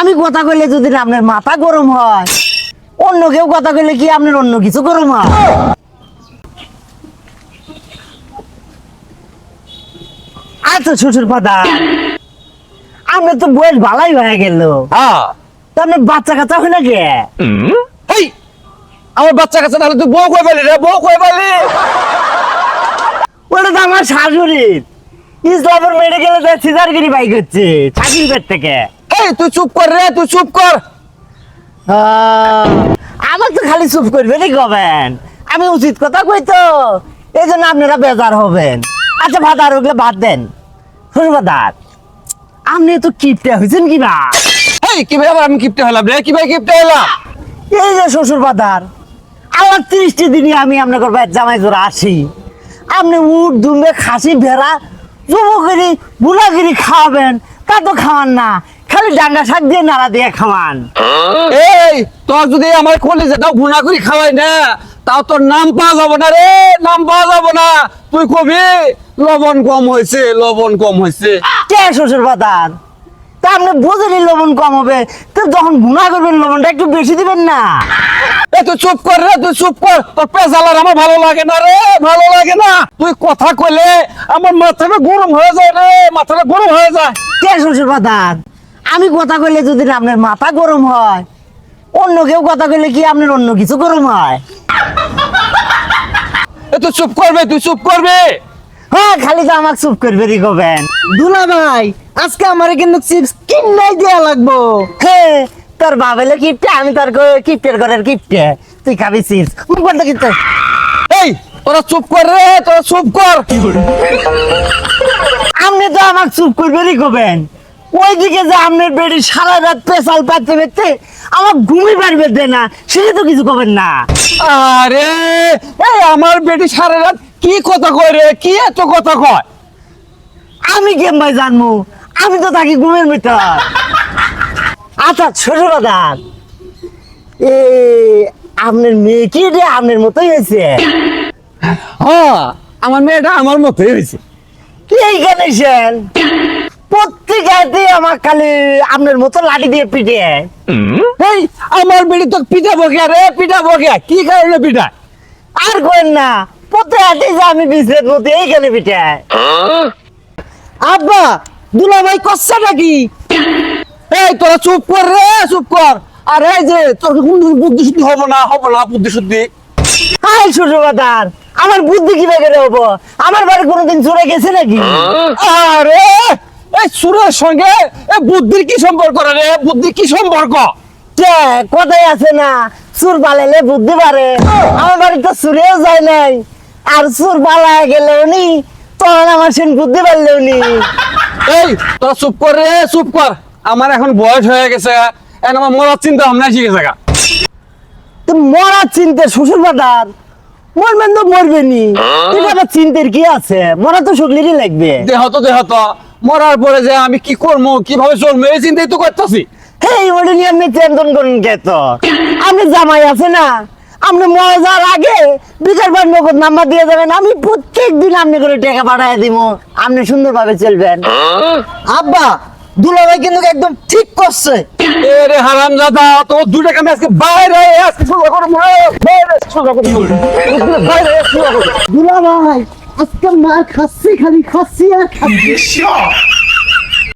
আমি কথা কইলে যদি আপনার মাথা গরম হয় অন্য কেউ কথা কইলে কি আপনার অন্য কিছু গরম হয়? আচ্ছা শ্বশুর পাতা আপনার তো বয়স ভালাই হয়ে গেল। তো আপনার বাচ্চা কাচ্চা হয় না কে? আমার বাচ্চা কাছে তাহলে তুই বউ কই পালি রে? বউ কই পালি? ওটা তো আমার শাশুড়ির ইসলামের মেডিকেলে সিজারগিরি বাইক হচ্ছে চাকরি থেকে। এই তুই চুপ কর রে তুই চুপ কর। আমার তো খালি চুপ করবে নি কবেন আমি উচিত কথা কই তো। এই জন্য আপনারা বেজার হবেন। আচ্ছা ভাত আর ওগুলো বাদ দেন। আপনি তো কিপটা হয়েছেন কি বা এই কি ভাই আবার আমি কিপটে হলাম রে? কি ভাই কিপটে হলাম? এই যে শ্বশুর পাতার আমার ত্রিশটি দিনই আমি আপনার বাইর জামাই জোড়া আসি। আপনি উট দুমবে খাসি ভেড়া যুবগিরি বুড়াগিরি খাওয়াবেন তা তো খাওয়ান না। খালি ডাঙ্গা শাক দিয়ে নাড়া দিয়ে খাওয়ান। এই তোর যদি আমার কলে যেটা গুণা করে খাওয়াই না তাও তোর নাম পাওয়া যাব না রে নাম পাওয়া যাব না। তুই কবি? লবণ কম হয়েছে লবণ কম হয়েছে কে শ্বশুর পাতার তা আপনি বুঝেনি লবণ কম হবে। তো যখন গুণা করবেন লবণটা একটু বেশি দিবেন না। এ তুই চুপ কর রে তুই চুপ কর। তোর পেঁচালার আমার ভালো লাগে না রে ভালো লাগে না। তুই কথা কইলে আমার মাথাটা গরম হয়ে যায় রে মাথাটা গরম হয়ে যায়। কে শ্বশুর পাতার আমি কথা কইলে যদি আপনার মাথা গরম হয় অন্য কেউ কথা কইলে কি আপনার অন্য কিছু গরম হয়? এ তুই চুপ করবে তুই চুপ করবে। হ্যাঁ খালি তো আমাকে চুপ করবে রি কবেন। দুলা ভাই আজকে আমার কিন্তু চিপস কিনাই দেয়া লাগবো। হে তোর বাবেলে কিপটে আমি তোর কিপটের ঘরের কিপটে। তুই খাবি চিপস মুখ বন্ধ কিন্তু এই তোরা চুপ কর রে তোরা চুপ কর। আপনি তো আমাকে চুপ করবে রি কবেন। ওইদিকে যে আপনার বেড়ি সারা রাত পেশাল পাতে পেতে আমার ঘুমি পারবে দে না সেটা তো কিছু কবেন না। আরে এই আমার বেটি সারা রাত কি কথা কয় রে? কি এত কথা কয়? আমি কেম ভাই জানব? আমি তো থাকি ঘুমের ভিতর। আচ্ছা ছোট দাদ এ আপনার মেয়ে কি রে? আপনার মতোই হয়েছে। হ্যাঁ আমার মেয়েটা আমার মতোই হয়েছে। কি এইখানে সেন আমার খালি আপনার মতো লাঠি দিয়ে পিটে এই আমার বেটি তো পিঠা বকে রে পিঠা বকে কি কারণে পিঠা? আর করেন না পত্রিকাতে যে আমি বিশেষ মতো এইখানে পিটে আব্বা দুলা ভাই কষ্ট নাকি এই তোরা চুপ কর রে চুপ কর। আর এই যে তোর বুদ্ধি শুদ্ধি হব না হব না বুদ্ধি শুদ্ধি হাই শ্বশুরবাদার আমার বুদ্ধি কি বেগে হব? আমার বাড়ি কোনোদিন চলে গেছে নাকি? আরে এই সুরের সঙ্গে বুদ্ধির কি সম্পর্ক রে? বুদ্ধির কি সম্পর্ক? কে? কথাই আছে না? সুর বালাইলে বুদ্ধি আমার বাড়ি তো সুরেও যায় নাই। আর সুর বালায় গেলে উনি তখন আমার সেন বুদ্ধি উনি। এই তোরা চুপ কর রে চুপ কর। আমার এখন বয়স হয়ে গেছে এখন আমার মরার চিন্তা ভাবনা শিখে থাকা তো মরার চিন্তা শ্বশুর বাদার। মরবেন তো মরবেনি আবার চিন্তার কি আছে? মরা তো শুকলেরই লাগবে। দেহ তো দেহ তো। মরার পরে যে আমি কি করব কীভাবে চলবো এই চিন্তাই তো করতেছি। হেই ওটা নিয়ে আপনি টেনশন করেন কে তো? আপনি জামাই আছে না? আপনি মরে যাওয়ার আগে বিকাল বার নগদ নাম্বার দিয়ে যাবেন আমি প্রত্যেক দিন আপনি করে টাকা পাঠায় দিব। আপনি সুন্দরভাবে চলবেন। আব্বা দুলাভাই কিন্তু একদম ঠিক করছে। এ রে হারাম দাদা তো দুটা কামে আজকে বাইরে আজকে শুরু করব বাইরে শুরু দুলাভাই আজকে মার খাচ্ছি খালি খাচ্ছি আর খাচ্ছি।